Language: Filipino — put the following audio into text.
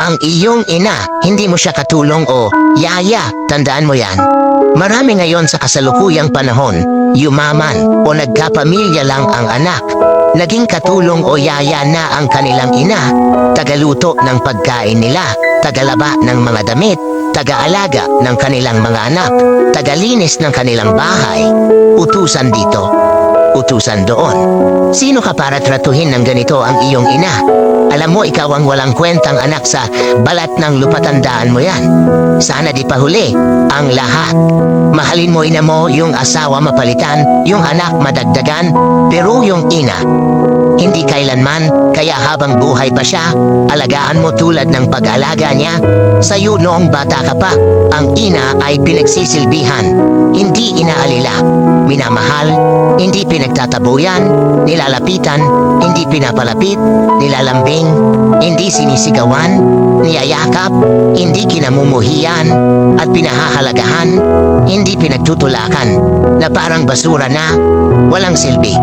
ang iyong ina, hindi mo siya katulong o yaya, tandaan mo yan. Marami ngayon sa kasalukuyang panahon, yumaman o nagkapamilya lang ang anak. Naging katulong o yaya na ang kanilang ina, tagaluto ng pagkain nila, tagalaba ng mga damit, tagaalaga ng kanilang mga anak, tagalinis ng kanilang bahay, utusan dito, utusan doon. Sino ka para tratuhin ng ganito ang iyong ina? Alam mo, ikaw ang walang kwentang anak sa balat ng lupatandaan mo yan. Sana di pahuli ang lahat. Mahalin mo ina mo, yung asawa mapalitan, yung anak madagdagan, pero yung ina, hindi kailanman, kaya habang buhay pa siya, alagaan mo tulad ng pag-alaga niya. Sa'yo noong bata ka pa, ang ina ay pinagsisilbihan, hindi inaalila. Minamahal, hindi pinagtatabuyan, nilalapitan, hindi pinapalapit, nilalambing, hindi sinisigawan, niyayakap, hindi kinamumuhiyan, at pinahahalagahan, hindi pinagtutulakan, na parang basura na walang silbi.